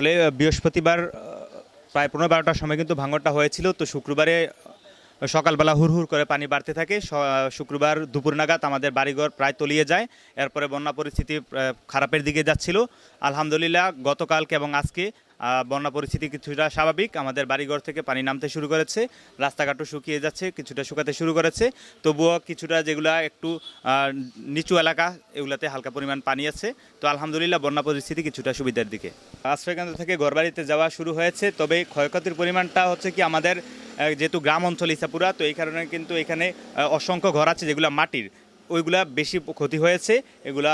আসলে বৃহস্পতিবার প্রায় পনেরো বারোটার সময় কিন্তু ভাঙনটা হয়েছিল। তো শুক্রবারে সকালবেলা হুর হুর করে পানি বাড়তে থাকে। শুক্রবার দুপুর নাগাদ আমাদের বাড়িঘর প্রায় তলিয়ে যায়। এরপরে বন্যা পরিস্থিতি খারাপের দিকে যাচ্ছিল। আলহামদুলিল্লাহ, গতকালকে এবং আজকে বন্যা পরিস্থিতি কিছুটা স্বাভাবিক। আমাদের বাড়িঘর থেকে পানি নামতে শুরু করেছে, রাস্তাঘাটও শুকিয়ে যাচ্ছে, কিছুটা শুকাতে শুরু করেছে। তবুও কিছুটা যেগুলা একটু নিচু এলাকা, এগুলাতে হালকা পরিমাণ পানি আছে। তো আলহামদুলিল্লাহ বন্যা পরিস্থিতি কিছুটা সুবিধার দিকে। আশ্রয়কেন্দ্র থেকে ঘরবাড়িতে যাওয়া শুরু হয়েছে, তবে ক্ষয়ক্ষতির পরিমাণটা হচ্ছে কি আমাদের যেহেতু গ্রাম অঞ্চল ইসাপুরা, তো এই কারণে কিন্তু এখানে অসংখ্য ঘর আছে যেগুলো মাটির। ওইগুলা বেশি ক্ষতি হয়েছে, এগুলা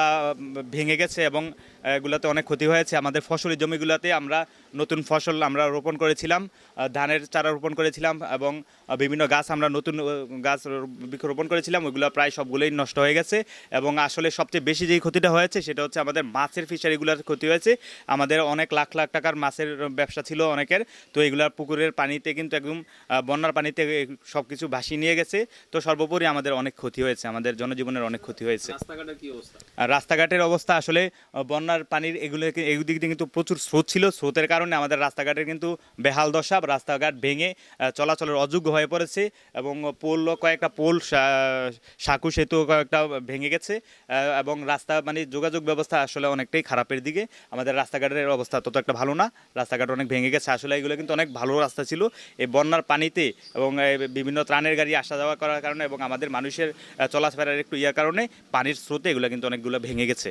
ভেঙে গেছে এবং এগুলাতে অনেক ক্ষতি হয়েছে। আমাদের ফসলি জমিগুলোতে আমরা নতুন ফসল আমরা রোপণ করেছিলাম ধানের চারা রোপণ করেছিলাম এবং বিভিন্ন গাছ আমরা নতুন গাছ রো- বৃক্ষরোপণ করেছিলাম, ওইগুলো প্রায় সবগুলোই নষ্ট হয়ে গেছে এবং আসলে সবচেয়ে বেশি যেই ক্ষতিটা হয়েছে সেটা হচ্ছে আমাদের মাছের ফিশারিগুলোর ক্ষতি হয়েছে। আমাদের অনেক লাখ লাখ টাকার মাছের ব্যবসা ছিল অনেকের, তো এগুলার পুকুরের পানিতে কিন্তু একদম বন্যার পানিতে সব কিছু ভাসিয়ে নিয়ে গেছে। তো সর্বোপরি আমাদের অনেক ক্ষতি হয়েছে, আমাদের জনজীবনের অনেক ক্ষতি হয়েছে। রাস্তাঘাটের অবস্থা? আর রাস্তাঘাটের অবস্থা আসলে বন্যার পানির এগুলো এগুদিক দিয়ে কিন্তু প্রচুর স্রোত ছিল। স্রোতের কারণে আমাদের রাস্তাঘাটের কিন্তু বেহাল দশা রাস্তাঘাট ভেঙে চলাচলের অযোগ্য হয়ে পড়েছে এবং পোল কয়েকটা পোল সাঁকু সেতু কয়েকটা ভেঙে গেছে এবং রাস্তা মানে যোগাযোগ ব্যবস্থা আসলে অনেকটাই খারাপের দিকে। আমাদের রাস্তাঘাটের অবস্থা তত একটা ভালো না রাস্তাঘাট অনেক ভেঙে গেছে। আসলে এগুলো কিন্তু অনেক ভালো রাস্তা ছিল। এই বন্যার পানিতে এবং বিভিন্ন ত্রাণের গাড়ি আসা যাওয়া করার কারণে এবং আমাদের মানুষের চলাফেরার একটু ইয়ার কারণে পানির স্রোতে এগুলো কিন্তু অনেকগুলো ভেঙে গেছে।